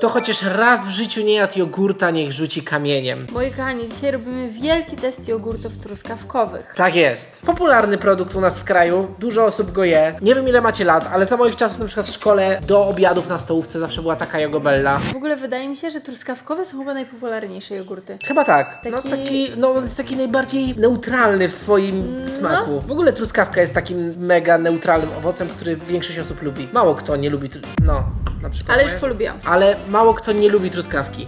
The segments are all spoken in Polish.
Kto chociaż raz w życiu nie jadł jogurta, niech rzuci kamieniem. Moi kochani, dzisiaj robimy wielki test jogurtów truskawkowych. Tak jest. Popularny produkt u nas w kraju, dużo osób go je. Nie wiem ile macie lat, ale za moich czasów na przykład w szkole do obiadów na stołówce zawsze była taka jogobella. W ogóle wydaje mi się, że truskawkowe są chyba najpopularniejsze jogurty. Chyba tak. No Taki- taki, no on jest taki najbardziej neutralny w swoim smaku. W ogóle truskawka jest takim mega neutralnym owocem, który większość osób lubi. Mało kto nie lubi, tru- no na przykład Ale już polubiłam. Ale mało kto nie lubi truskawki.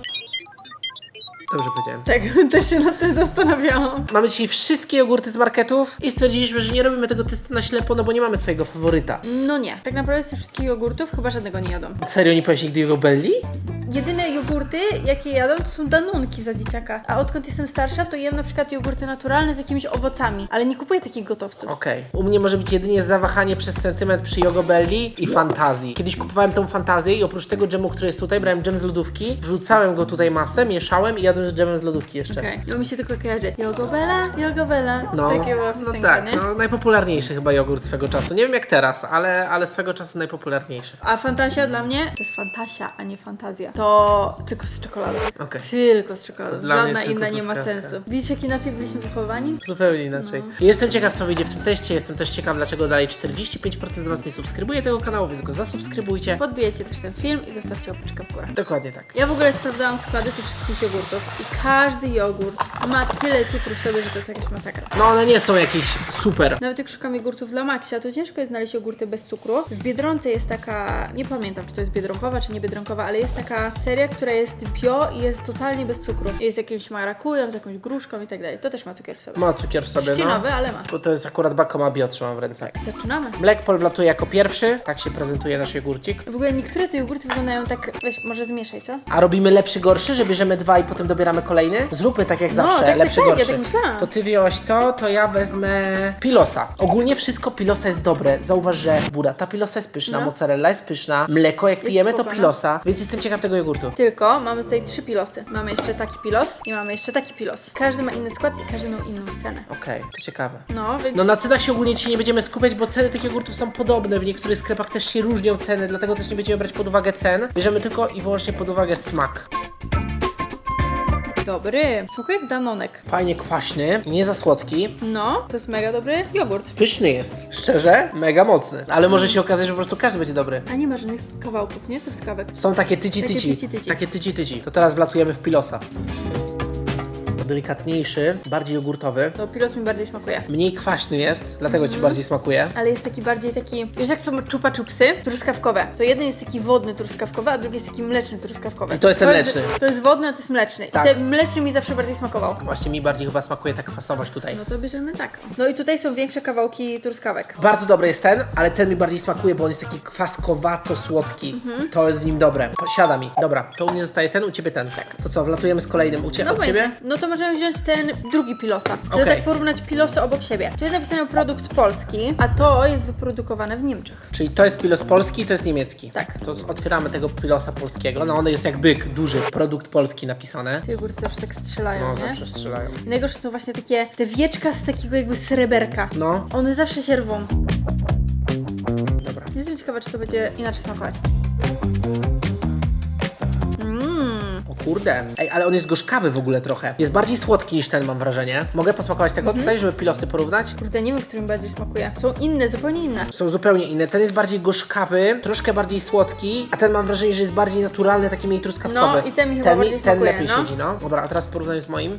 Dobrze powiedziałem. Tak, też się nad tym zastanawiałam. Mamy dzisiaj wszystkie jogurty z marketów i stwierdziliśmy, że nie robimy tego testu na ślepo, no bo nie mamy swojego faworyta. No nie, tak naprawdę z tych wszystkich jogurtów chyba żadnego nie jadłam. Serio nie powiesz nigdy jogobelli? Jedyne jogurty, jakie jadą, to są danonki za dzieciaka. A odkąd jestem starsza, to jem na przykład jogurty naturalne z jakimiś owocami, ale nie kupuję takich gotowców. Okej. U mnie może być jedynie zawahanie przez sentyment przy jogobelli i fantazji. Kiedyś kupowałem tą fantazję i oprócz tego dżemu, który jest tutaj, brałem dżem z lodówki, wrzucałem go tutaj masę, mieszałem i jadłem z dżemem z lodówki jeszcze. Okej, no mi się tylko kojarzy. Jogobela, jogobela. No, Takie była no piosenka, tak, nie? no, najpopularniejszy chyba jogurt swego czasu. Nie wiem jak teraz, ale, ale swego czasu najpopularniejszy. A Fantasia dla mnie to jest Fantasia, a nie Fantazja. To tylko z czekoladą. Okej. Tylko z czekoladą. Dla mnie Żadna tylko inna nie ma truskawka. sensu. Widzicie, jak inaczej byliśmy wychowani? Zupełnie inaczej. Jestem ciekaw, co wyjdzie w tym teście. Jestem też ciekaw, dlaczego dalej 45% z Was nie subskrybuje tego kanału, więc go zasubskrybujcie. Podbijecie też ten film i zostawcie łapeczkę w górę. Dokładnie tak. Ja w ogóle sprawdzałam składy tych wszystkich jogurtów i każdy jogurt ma tyle cukru w sobie, że to jest jakaś masakra. No one nie są jakieś super. Nawet jak szukam jogurtów dla Maxia, to ciężko jest znaleźć jogurty bez cukru. W Biedronce jest taka, nie pamiętam czy to jest biedronkowa czy nie biedronkowa, ale jest taka seria, która jest bio i jest totalnie bez cukru. Jest z jakimś marakują, z jakąś gruszką i tak dalej. To też ma cukier w sobie. Ma cukier w sobie, no. Trzcinowy, ale ma. Bo to jest akurat Bakoma Bio, trzymam w ręce. Zaczynamy. Blackpol wlatuje jako pierwszy, tak się prezentuje nasz jogurcik. W ogóle niektóre te jogurty wyglądają tak, weź może zmieszaj, co? A robimy lepszy, gorszy, że bierzemy dwa i potem dobieramy kolejny? Zróbmy tak jak No, zawsze, tak, lepszy, tak, ja gorszy. tak myślałam. To ty wziąłeś to, to ja wezmę pilosa. Ogólnie wszystko pilosa jest dobre. Zauważ, że burata pilosa jest pyszna, No. mozzarella jest pyszna, mleko jak pijemy spoko, to no. pilosa, więc jestem ciekaw tego jogurtu. Tylko mamy tutaj trzy pilosy. Mamy jeszcze taki pilos i mamy jeszcze taki pilos. Każdy ma inny skład i każdy ma inną cenę. Okej, to ciekawe. No, więc No na cenach się ogólnie dzisiaj nie będziemy skupiać, bo ceny tych jogurtów są podobne. W niektórych sklepach też się różnią ceny, dlatego też nie będziemy brać pod uwagę cen. Bierzemy tylko i wyłącznie pod uwagę smak. Dobry. Smakuje jak danonek. Fajnie kwaśny, nie za słodki. No, to jest mega dobry jogurt. Pyszny jest. Szczerze, mega mocny. Ale może się okazać, że po prostu każdy będzie dobry. A nie ma żadnych kawałków, nie? Truskawek. Są takie tyci Takie tyci. tyci tyci. Takie tyci tyci. To teraz wlatujemy w pilosa. Delikatniejszy, bardziej jogurtowy. To pilos mi bardziej smakuje. Mniej kwaśny jest, dlatego ci bardziej smakuje. Ale jest taki bardziej taki, wiesz jak są chupa chupsy? Truskawkowe. To jeden jest taki wodny truskawkowy, a drugi jest taki mleczny truskawkowy. I to jest ten mleczny. to jest wodny, a to jest mleczny. Tak. I ten mleczny mi zawsze bardziej smakował. Właśnie mi bardziej chyba smakuje ta kwasowość tutaj. No to bierzemy tak. No i tutaj są większe kawałki truskawek. Bardzo dobry jest ten, ale ten mi bardziej smakuje, bo on jest taki kwaskowato-słodki. Mhm. To jest w nim dobre. Siada mi. Dobra, to u mnie zostaje ten, u ciebie ten. Tak. To co, wlatujemy z kolejnym u ciebie? No u ciebie? będzie. No to możemy wziąć ten drugi pilosa. Żeby Okej. tak porównać pilosy obok siebie. Tu jest napisane produkt polski, a to jest wyprodukowane w Niemczech. Czyli to jest pilos polski, to jest niemiecki. Tak. To z- otwieramy tego pilosa polskiego. No on jest jak byk, duży. Produkt polski napisane. Te jogurty zawsze tak strzelają, No, nie? zawsze strzelają. I najgorsze są właśnie takie te wieczka z takiego jakby sreberka. No, One zawsze się rwą. dobra. Jestem ciekawa, czy to będzie inaczej smakować. Kurde. Ej, ale on jest gorzkawy w ogóle trochę. Jest bardziej słodki niż ten, mam wrażenie. Mogę posmakować tego Mhm. tutaj, żeby pilosy porównać? kurde, nie wiem, który mi bardziej smakuje. Są inne, zupełnie inne. Są zupełnie inne. Ten jest bardziej gorzkawy, troszkę bardziej słodki, a ten mam wrażenie, że jest bardziej naturalny, taki mniej truskawkowy. No, i ten mi chyba bardziej Ten smakuje, lepiej no. siedzi, no. Dobra, a teraz porównaj z moim.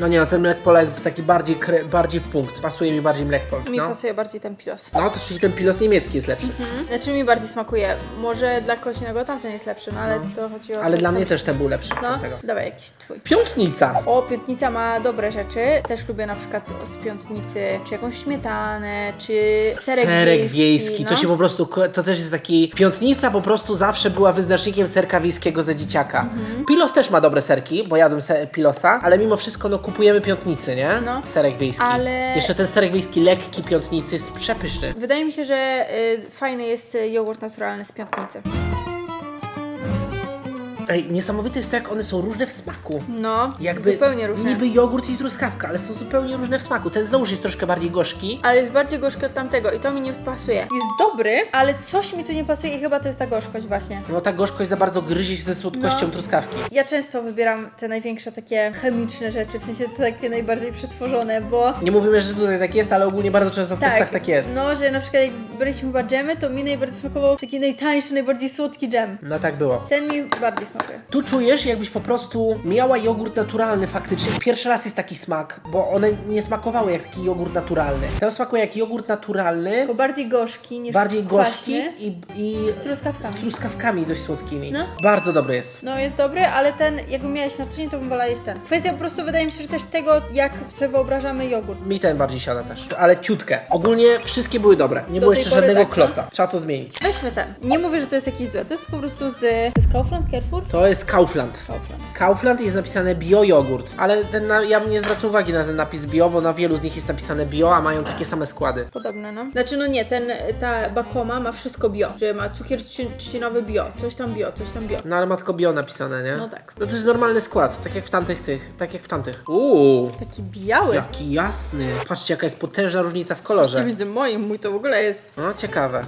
No nie, no ten mlek pola jest taki bardziej, kre, bardziej w punkt. Pasuje mi bardziej mlek pol. Mi No. pasuje bardziej ten pilos. no, to czyli ten pilos niemiecki jest lepszy. Hmm? Znaczy mi bardziej smakuje. Może dla kogoś innego tamten jest lepszy, no ale to chodzi o... Ale to, dla mnie też ten był lepszy. No, tego. dawaj jakiś twój. Piątnica. O, piątnica ma dobre rzeczy. Też lubię na przykład z piątnicy, czy jakąś śmietanę, czy serek, Serek wiejski, to no. się po prostu, to też jest taki, piątnica po prostu zawsze była wyznacznikiem serka wiejskiego za dzieciaka. Mhm. Pilos też ma dobre serki, bo jadłem se pilosa, ale mimo wszystko no kupujemy piątnicy, nie? No. Serek wiejski. Ale- Jeszcze ten serek wiejski lekki piątnicy jest przepyszny. Wydaje mi się, że y, fajny jest y, jogurt naturalny z piątnicy. Ej, niesamowite jest to, jak one są różne w smaku. No, Jakby zupełnie różne. niby jogurt i truskawka, ale są zupełnie różne w smaku. Ten znowuż jest troszkę bardziej gorzki. Ale jest bardziej gorzki od tamtego i to mi nie pasuje. Jest dobry, ale coś mi tu nie pasuje i chyba to jest ta gorzkość właśnie. No ta gorzkość za bardzo gryzie się ze słodkością No. truskawki. Ja często wybieram te największe takie chemiczne rzeczy, w sensie te takie najbardziej przetworzone, bo Nie mówimy, że tutaj tak jest, ale ogólnie bardzo często w testach tak jest. No, że na przykład jak braliśmy chyba dżemy, to mi najbardziej smakował taki najtańszy, najbardziej słodki dżem. No tak było. Ten mi bardziej Tu czujesz, jakbyś po prostu miała jogurt naturalny faktycznie. Pierwszy raz jest taki smak, bo one nie smakowały jak taki jogurt naturalny. Ten smakuje jak jogurt naturalny, Tylko bardziej gorzki niż bardziej gorzki kwaśny. i, i Z truskawkami. z truskawkami dość słodkimi. No. Bardzo dobry jest. No jest dobry, ale ten, jakbym miała jeść na co dzień, to bym wolała jeść ten. Kwestia po prostu wydaje mi się, że też tego, jak sobie wyobrażamy jogurt. Mi ten bardziej siada też, ale ciutkę. Ogólnie wszystkie były dobre. Nie Do było tej jeszcze pory żadnego tak, kloca. Trzeba to zmienić. Weźmy ten. Nie mówię, że to jest jakieś złe, to jest po prostu z... To jest Kaufland? Carrefour? To jest Kaufland. Kaufland. Kaufland jest napisane bio jogurt, ale ten na, ja bym nie zwracał uwagi na ten napis bio, bo na wielu z nich jest napisane bio, a mają takie same składy. Podobne, no. Znaczy, no nie, ten, ta Bakoma ma wszystko bio, że ma cukier trzci- trzcinowy bio, coś tam bio, coś tam bio. No ale ma tylko bio napisane, nie? No tak. No to jest normalny skład, tak jak w tamtych tych, tak jak w tamtych. Uuu, Taki biały. jaki jasny. Patrzcie jaka jest potężna różnica w Jeszcze kolorze. między moim, mój to w ogóle jest. No ciekawe.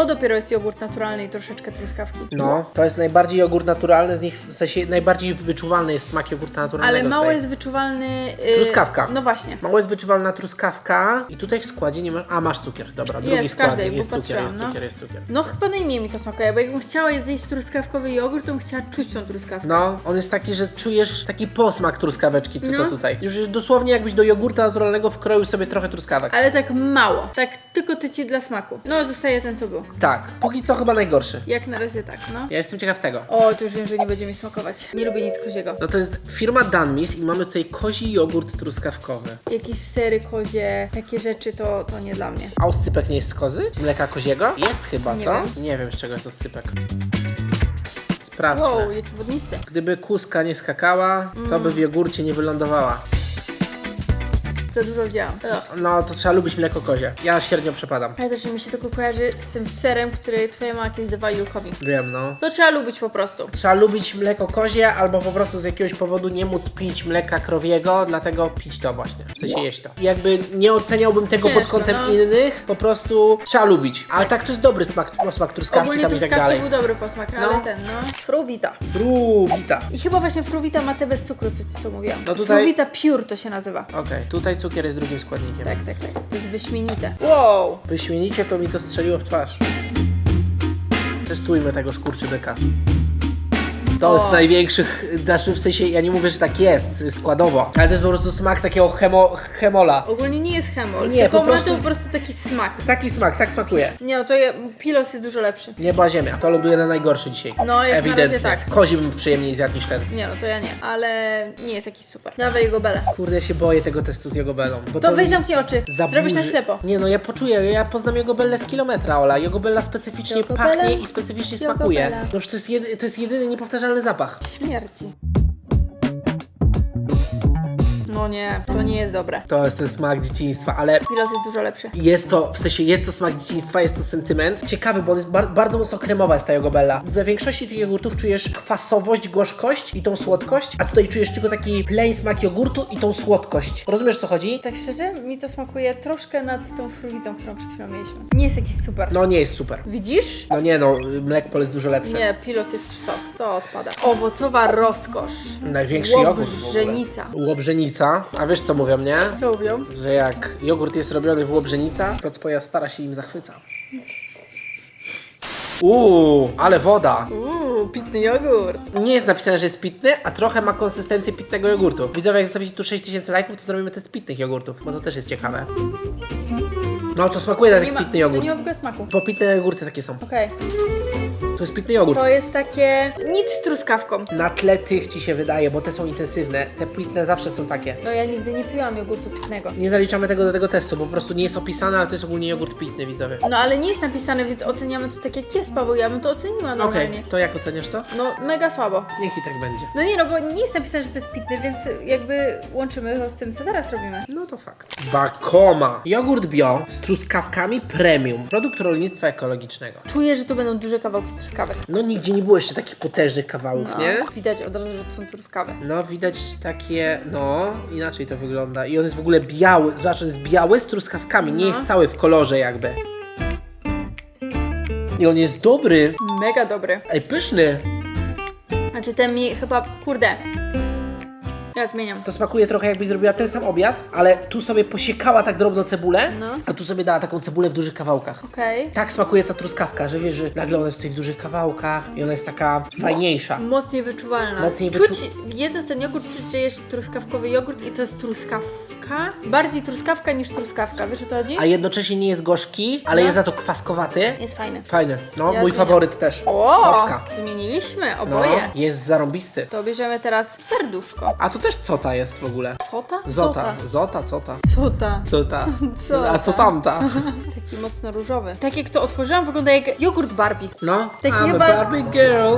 To dopiero jest jogurt naturalny i troszeczkę truskawki. No, to jest najbardziej jogurt naturalny z nich, w sensie najbardziej wyczuwalny jest smak jogurta naturalnego Ale mało tutaj. jest wyczuwalny. Yy, Truskawka. No właśnie. Mało jest wyczuwalna truskawka i tutaj w składzie nie ma... A, masz cukier, dobra, drugi w składnik, bo jest cukier, patrzyłam, jest no. cukier, jest cukier. No chyba najmniej mi to smakuje, bo jakbym chciała zjeść truskawkowy jogurt, to bym chciała czuć tą truskawkę. No, on jest taki, że czujesz taki posmak truskaweczki tylko No. tutaj. Już jest dosłownie jakbyś do jogurta naturalnego wkroił sobie trochę truskawek. Ale tak mało. Tak tylko tyci dla smaku. No, zostaje ten, co był. Tak, póki co chyba najgorszy. Jak na razie tak, no. Ja jestem ciekaw tego. O, to już wiem, że nie będzie mi smakować. Nie lubię nic koziego. No to jest firma Danmis i mamy tutaj kozi jogurt truskawkowy. Jakieś sery kozie, takie rzeczy, to, to nie dla mnie. A oscypek nie jest z kozy? Z mleka koziego? Jest chyba, Nie co? wiem. Nie wiem z czego jest oscypek. Sprawdźmy. Wow, jaki wodnisty. Gdyby kuska nie skakała, to by w jogurcie nie wylądowała. Za dużo wzięłam. Ugh. No to trzeba lubić mleko kozie. Ja średnio przepadam. Ale też mi się tylko kojarzy z tym serem, który twoja mama kiedyś dawała Julkowi. Wiem, no. To trzeba lubić po prostu. Trzeba lubić mleko kozie, albo po prostu z jakiegoś powodu nie móc pić mleka krowiego, dlatego pić to właśnie. W sensie jeść to. Jakby nie oceniałbym tego pod kątem no. innych, po prostu trzeba lubić. Ale tak to jest dobry smak, smak truskawki Ogólnie tam i tak truskawki dalej. był dobry posmak, no. No. ale ten, no. Fruwita. Fruwita. I chyba właśnie fruwita ma te bez cukru, co, co mówiłam. No tutaj- Fruwita pure to się nazywa. Okej, tutaj cukier jest drugim składnikiem. Tak, tak, tak. To jest wyśmienite. Wow! Wyśmienicie, to mi to strzeliło w twarz. Testujmy tego skurczybyka. To z największych, znaczy w sensie, ja nie mówię, że tak jest składowo, ale to jest po prostu smak takiego chemo, chemola. Ogólnie nie jest hemol, Nie, tylko po prostu- ma to po prostu taki smak. Taki smak, tak smakuje. Nie, no to je, Pilos jest dużo lepszy. Nieba ziemia. To ląduje na najgorszy dzisiaj. No, jak na razie tak. Kozi bym przyjemniej zjadł niż ten. Nie, no to ja nie, ale nie jest jakiś super. Dawaj jego belę. Kurde, ja się boję tego testu z jogobelą. Bo To weź zamknij oczy. zaburzy- Zrobisz na ślepo. Nie no, ja poczuję, ja poznam jogobellę z kilometra, Ola. Jogobella specyficznie Jogobella? pachnie i specyficznie smakuje. No przecież to jest, jedy, to jest jedyny niepowtarzalny zapach. Śmierci. No nie, to nie jest dobre. To jest ten smak dzieciństwa, ale Pilos jest dużo lepszy. jest to, w sensie jest to smak dzieciństwa, jest to sentyment. Ciekawy, bo on jest bar bardzo mocno kremowa jest ta jogobella. We większości tych jogurtów czujesz kwasowość, gorzkość i tą słodkość, a tutaj czujesz tylko taki plain smak jogurtu i tą słodkość. Rozumiesz o co chodzi? Tak szczerze, mi to smakuje troszkę nad tą fruwitą, którą przed chwilą mieliśmy. Nie jest jakiś super. No nie jest super. Widzisz? No nie no, Mlekpol jest dużo lepszy. Nie, Pilos jest sztos, to odpada. Owocowa rozkosz. Największy jogurt w ogóle. Łobrzenica. Łobrzenica. A wiesz co mówią, nie? Co mówią? Że jak jogurt jest robiony w łobrzenica, to twoja stara się im zachwyca. Uuu, ale woda. Uuu, pitny jogurt. Nie jest napisane, że jest pitny, a trochę ma konsystencję pitnego jogurtu. Widzowie, jak zostawicie tu 6000 lajków, to zrobimy test pitnych jogurtów, bo to też jest ciekawe. No to smakuje na jak ma, pitny to jogurt. nie ma w ogóle smaku. Bo pitne jogurty takie są. Okej. To jest pitny jogurt. To jest takie nic z truskawką. Na tle tych ci się wydaje, bo te są intensywne. Te pitne zawsze są takie. No ja nigdy nie piłam jogurtu pitnego. Nie zaliczamy tego do tego testu, bo po prostu nie jest opisane, ale to jest ogólnie jogurt pitny, widzowie. No ale nie jest napisane, więc oceniamy to tak jak jest, Paweł. Ja bym to oceniła Okej, normalnie. to jak oceniasz to? No mega słabo. Niech i tak będzie. No nie no, bo nie jest napisane, że to jest pitny, więc jakby łączymy to z tym, co teraz robimy. No to fakt. Bakoma. Jogurt bio z truskawkami premium. Produkt rolnictwa ekologicznego. Czuję, że to będą duże kawałki truskawek. No nigdzie nie było jeszcze takich potężnych kawałów, No, nie? Widać od razu, że to są truskawy. No widać takie, no inaczej to wygląda. I on jest w ogóle biały, znaczy on jest biały z truskawkami, nie No. jest cały w kolorze jakby. I on jest dobry, Mega dobry. ej pyszny. Znaczy ten mi chyba, kurde. Ja zmieniam. To smakuje trochę jakbyś zrobiła ten sam obiad, ale tu sobie posiekała tak drobno cebulę, No. a tu sobie dała taką cebulę w dużych kawałkach. Okej. Tak smakuje ta truskawka, że wiesz, że nagle ona jest tutaj w dużych kawałkach i ona jest taka fajniejsza. Mocniej wyczuwalna. Mocniej czuć, wyczu- jedząc ten jogurt, czuć, że jesz truskawkowy jogurt i to jest truskawka. Bardziej truskawka niż truskawka, wiesz o co chodzi? A jednocześnie nie jest gorzki, ale No. jest za to kwaskowaty. Jest fajny. Fajny. No, Ja mój zmieniam. faworyt też. O! Kawka. Zmieniliśmy No, oboje. jest zarąbisty. To bierzemy teraz serduszko. A to też cota jest w ogóle. Cota? Zota, zota, cota. Cota. Cota. Cota. A co tamta? Taki mocno różowy. Tak jak to otworzyłam, wygląda jak jogurt Barbie. No, Taki I'm chyba- a Barbie girl.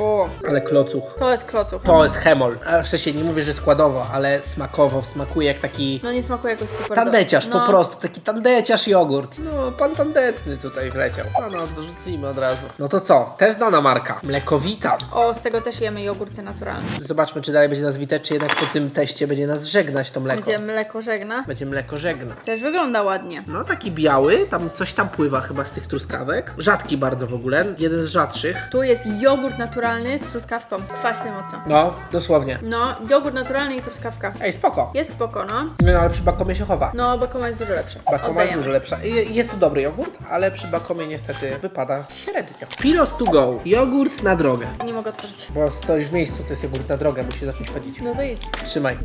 O, Ale klocuch. to jest klocuch. To jest hemol. A w sensie nie mówię, że składowo, ale smakowo smakuje jak taki No nie smakuje jakoś super. tandeciarz, do- no. po prostu. Taki tandeciarz jogurt. No, pan tandetny tutaj wleciał. A no, dorzucimy od razu. No to co? Też znana marka. Mlekowita. O, z tego też jemy jogurty naturalne. Zobaczmy, czy dalej będzie nas witać, czy jednak po tym teście będzie nas żegnać to mleko. Będzie mleko żegna. Będzie mleko żegna. Też wygląda ładnie. No taki biały, tam coś tam pływa chyba z tych truskawek. Rzadki bardzo w ogóle, jeden z rzadszych. Tu jest jogurt naturalny z truskawką. Kwaśny mocno. No, dosłownie. No, jogurt naturalny i truskawka. Ej, spoko. Jest spoko, no. No ale przy Bakomie się chowa. No, bakoma jest dużo lepsza. Bakoma jest dużo lepsza. I- Jest to dobry jogurt, ale przy Bakomie niestety wypada średnio. Pilos to go. Jogurt na drogę. Nie mogę otworzyć. Bo stoisz w miejscu, to jest jogurt na drogę, musi zacząć chodzić. No to idź. Trzymaj.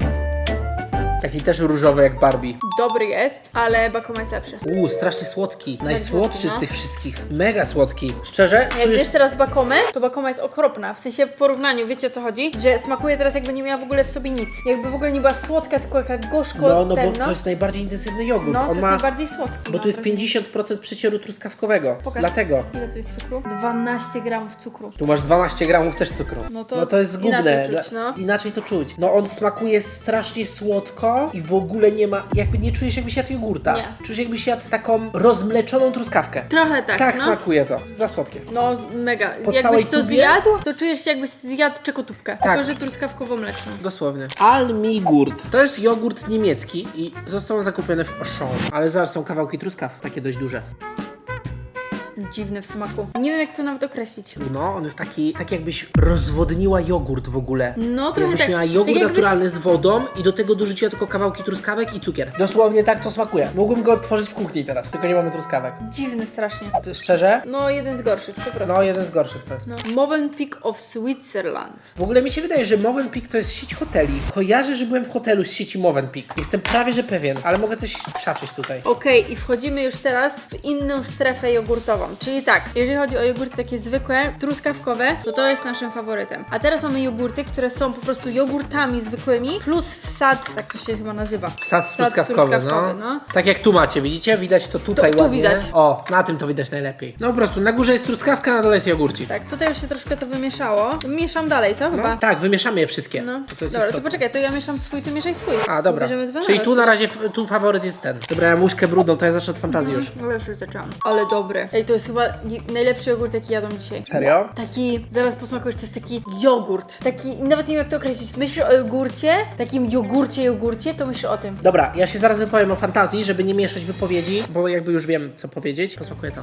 Taki też różowy jak Barbie. Dobry jest, ale bakoma jest lepszy. Uuu, strasznie słodki. Najsłodszy słodki, no. z tych wszystkich. Mega słodki. Szczerze, Jak czujesz... zjesz teraz bakomę, to bakoma jest okropna. W sensie w porównaniu, wiecie o co chodzi? Że smakuje teraz jakby nie miała w ogóle w sobie nic. Jakby w ogóle nie była słodka, tylko jaka gorzko No, no ten, bo no. to jest najbardziej intensywny jogurt. No, to On jest ma... najbardziej słodki. Bo mam tu jest wrażenie. 50% przycieru truskawkowego. Pokaż. Dlatego. Ile tu jest cukru? 12 gramów cukru. Tu masz 12 gramów też cukru. No to jest zgubne. inaczej czuć, Dla- no. Inaczej to czuć. No on smakuje strasznie słodko i w ogóle nie ma, jakby nie czujesz jakbyś jadł jogurta. Nie. Czujesz jakbyś jadł taką rozmleczoną truskawkę. Trochę tak, Tak no. smakuje to. Za słodkie. No, mega. Po Jakbyś całej to tubie? zjadł, to czujesz się jakbyś zjadł czekotubkę. Tak. Tylko, że truskawkowo-mleczną. Dosłownie. Almigurt. To jest jogurt niemiecki i został on zakupiony w Auchan. Ale zaraz są kawałki truskaw, takie dość duże. Dziwny w smaku. Nie wiem, jak to nawet określić. No, on jest taki, tak jakbyś rozwodniła jogurt w ogóle. No, trochę Jakbyś tak. miała jogurt tak jakbyś- naturalny z wodą i do tego dorzuciła tylko kawałki truskawek i cukier. Dosłownie tak to smakuje. Mógłbym go otworzyć w kuchni teraz, tylko nie mamy truskawek. Dziwny strasznie. To szczerze? No, jeden z gorszych, po prostu. No, jeden z gorszych to jest. No. Movenpick of Switzerland. W ogóle mi się wydaje, że Movenpick to jest sieć hoteli. Kojarzę, że byłem w hotelu z sieci Movenpick. Jestem prawie, że pewien, ale mogę coś przaczyć tutaj. Okej, i wchodzimy już teraz w inną strefę jogurtową. Czyli tak, jeżeli chodzi o jogurty takie zwykłe, truskawkowe, to to jest naszym faworytem. A teraz mamy jogurty, które są po prostu jogurtami zwykłymi, plus wsad, tak to się chyba nazywa. Wsad truskawkowy, no. no. Tak jak tu macie, widzicie? Widać to tutaj To- tu ładnie. widać. O, na tym to widać najlepiej. No po prostu, na górze jest truskawka, na dole jest jogurcik. Tak, tutaj już się troszkę to wymieszało. Mieszam dalej, co? Chyba. No, tak, wymieszamy je wszystkie. No. To jest Dobra, to istotne. poczekaj, to ja mieszam swój, ty mieszaj swój. A, dobra. Czyli tu na razie, tu faworyt jest ten. Dobra, ja muszkę brudną, to ja zacznę od fantazji już. Ale już zaczęłam. Ale dobry. Ej, to jest chyba ni- najlepszy jogurt, jaki jadłam dzisiaj. Serio? Taki, zaraz posmakujesz, to jest taki jogurt. Taki, nawet nie wiem jak to określić. Myślisz o jogurcie, takim jogurcie, jogurcie, to myślisz o tym. Dobra, ja się zaraz wypowiem o fantazji, żeby nie mieszać wypowiedzi, bo jakby już wiem, co powiedzieć. Posmakuję to.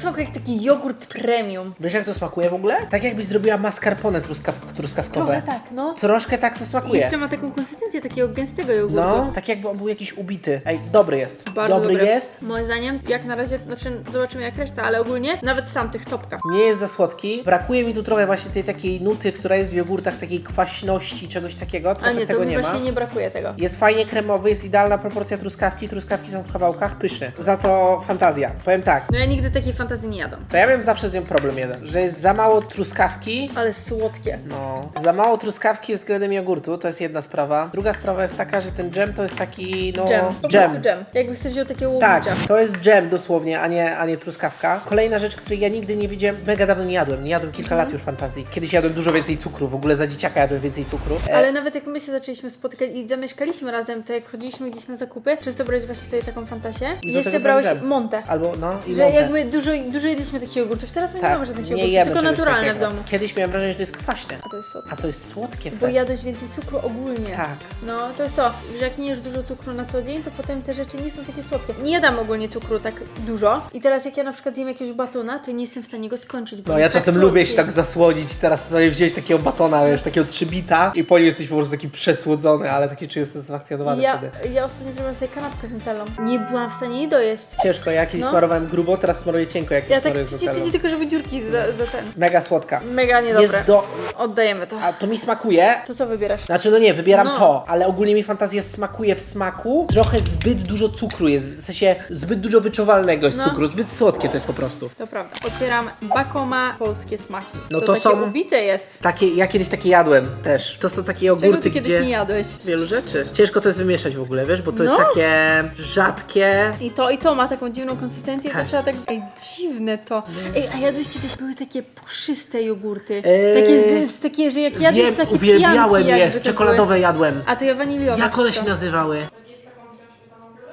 To smakuje jak taki jogurt premium. Wiesz, jak to smakuje w ogóle? Tak jakbyś zrobiła mascarpone truskaw truskawkowe. Trochę tak, no. Troszkę tak to I smakuje. jeszcze ma taką konsystencję takiego gęstego jogurtu. No, tak jakby on był jakiś ubity. Ej, dobry jest. Bardzo dobry dobre. jest. Moim zdaniem, jak na razie, znaczy zobaczymy jak reszta, ale ogólnie nawet sam tych topka. Nie jest za słodki. Brakuje mi tu trochę właśnie tej takiej nuty, która jest w jogurtach, takiej kwaśności, czegoś takiego. A Trochę nie, to tego mi nie ma. właśnie nie brakuje tego. Jest fajnie kremowy, jest idealna proporcja truskawki. Truskawki są w kawałkach pyszne. Za to fantazja. Powiem tak. No ja nigdy takiej fantazji nie jadam. To ja miałem zawsze z nią problem jeden, że jest za mało truskawki. Ale słodkie. No, za mało truskawki jest względem jogurtu, to jest jedna sprawa. Druga sprawa jest taka, że ten dżem to jest taki, no... Dżem. Po dżem. prostu dżem. Jakbyś sobie wziął takiego Tak, łowicza. to jest dżem dosłownie, a nie, a nie truskawka. Kolejna rzecz, której ja nigdy nie widziałem, mega dawno nie jadłem. Nie jadłem kilka Mhm. lat już fantazji. Kiedyś jadłem dużo więcej cukru, w ogóle za dzieciaka jadłem więcej cukru. E, Ale nawet jak my się zaczęliśmy spotykać i zamieszkaliśmy razem, to jak chodziliśmy gdzieś na zakupy, często brałeś właśnie sobie taką fantasię i do jeszcze brałeś dżem. montę. Albo, no, i Że jakby dużo dużo jedliśmy takich jogurtów, teraz my nie Tak, mamy żadnych jogurtów, jemy tylko czegoś naturalne takiego. w domu. Kiedyś miałem wrażenie, że to jest kwaśne. A to jest słodkie. A to jest słodkie Bo fest. jadłeś więcej cukru ogólnie. Tak. No, to jest to, że jak nie jesz dużo cukru na co dzień, to potem te rzeczy nie są takie słodkie. Nie jadam ogólnie cukru tak dużo i teraz jak ja na przykład zjem jakiegoś batona, to nie jestem w stanie go skończyć, bo No ja jest tak czasem lubię się tak zasłodzić, teraz sobie wziąłeś takiego batona, wiesz, takiego trzybita i po nim jesteś po prostu taki przesłodzony, ale taki czuję satysfakcjonowany Ja, wtedy. ja ostatnio zrobiłam sobie kanapkę z nutellą. Nie byłam w stanie jej dojeść. Ciężko, ja kiedyś No. smarowałem grubo, teraz smaruję cienko, jak Ja tak smaruję z nutellą. tylko żeby dziurki za, za ten. Mega słodka. Mega niedobre. Jest do... Oddajemy to. A to mi smakuje, To co wybierasz? Znaczy, no nie, wybieram No. to, ale ogólnie mi fantazja smakuje w smaku. Trochę zbyt dużo cukru jest, w sensie zbyt dużo wyczuwalnego jest No. cukru, zbyt słodkie to jest po prostu. To prawda. Otwieram Bakoma polskie smaki. No to, to takie są- ubite jest. Takie, ja kiedyś takie jadłem też. To są takie Czego jogurty, ty kiedyś gdzie... nie jadłeś? Wielu rzeczy. Ciężko to jest wymieszać w ogóle, wiesz, bo to No. jest takie rzadkie. I to, i to ma taką dziwną konsystencję, to Tak. trzeba tak... Ej, dziwne to. Ej, a jadłeś kiedyś, były takie puszyste jogurty. Eee, takie, z, z, takie, że jak jadłeś Wiem, takie uwielbiałem pijanki je, czekoladowe jadłem. A to ja waniliowe. Jak one się nazywały?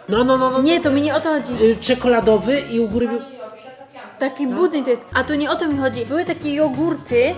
No, no, no, no. Nie, to mi nie o to chodzi. Y, Czekoladowy i u góry. Taki budyń to jest. A to nie o to mi chodzi. Były takie jogurty,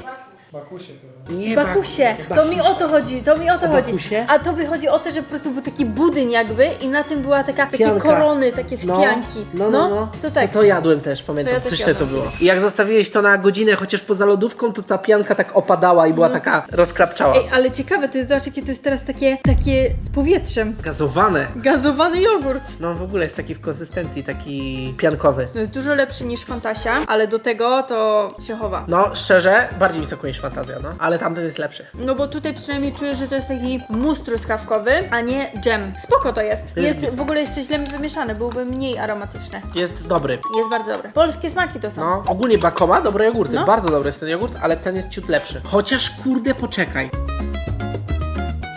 Nie, bakusie. bak- To mi o to chodzi, to mi o to O chodzi. bakusie? A to by chodzi o to, że po prostu był taki budyń jakby i na tym była taka, takie Pianka. korony, takie z pianki. No, no, no. To tak. To, to jadłem też, pamiętam. To ja też Pyszne to jadłam było. I jak zostawiłeś to na godzinę chociaż poza lodówką, to ta pianka tak opadała i była taka rozkrapczała. Ej, ale ciekawe to jest, zobacz jakie to jest teraz takie, takie z powietrzem. Gazowane. Gazowany jogurt. No w ogóle jest taki w konsystencji, taki piankowy. To jest dużo lepszy niż Fantasia, ale do tego to się chowa. No, szczerze, bardziej mi smakuje niż fantazja, no. Ale tamten jest lepszy. No bo tutaj przynajmniej czuję, że to jest taki mus truskawkowy, a nie dżem. Spoko to jest. Jest w ogóle jeszcze źle wymieszany, byłby mniej aromatyczny. Jest dobry. Jest bardzo dobre. Polskie smaki to są. No, ogólnie Bakoma, dobre jogurty. No. Bardzo dobry jest ten jogurt, ale ten jest ciut lepszy. Chociaż kurde, poczekaj.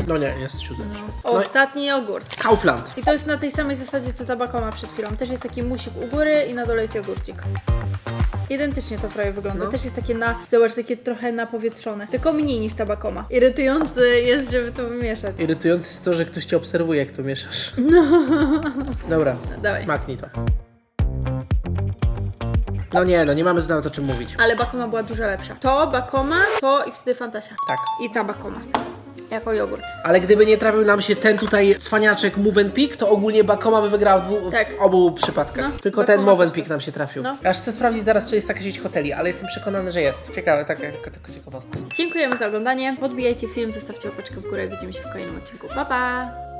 No nie, jest ciut lepszy. No, i Ostatni jogurt. Kaufland. I to jest na tej samej zasadzie co tabakoma przed chwilą. Też jest taki musik u góry i na dole jest jogurcik. Identycznie to prawie wygląda. No. Też jest takie na, zobacz, takie trochę napowietrzone. Tylko mniej niż tabakoma. Irytujący jest, żeby to wymieszać. Irytujące jest to, że ktoś cię obserwuje, jak to mieszasz. Dobra, Dawaj. smaknij to. No nie, no nie mamy tu nawet o czym mówić. Ale bakoma była dużo lepsza. To bakoma, to i wtedy fantasia. Tak. I ta bakoma. Jako jogurt. Ale gdyby nie trafił nam się ten tutaj cwaniaczek Movenpick, to ogólnie Bakoma by wygrał w, dwu- Tak. w obu przypadkach. No, Tylko Bakoma ten Movenpick też. nam się trafił. No. Aż chcę sprawdzić zaraz, czy jest taka sieć hoteli, ale jestem przekonany, że jest. Ciekawe, taka taka- taka ciekawostka. Dziękujemy za oglądanie. Podbijajcie film, zostawcie łapeczkę w górę. Widzimy się w kolejnym odcinku. Pa, pa!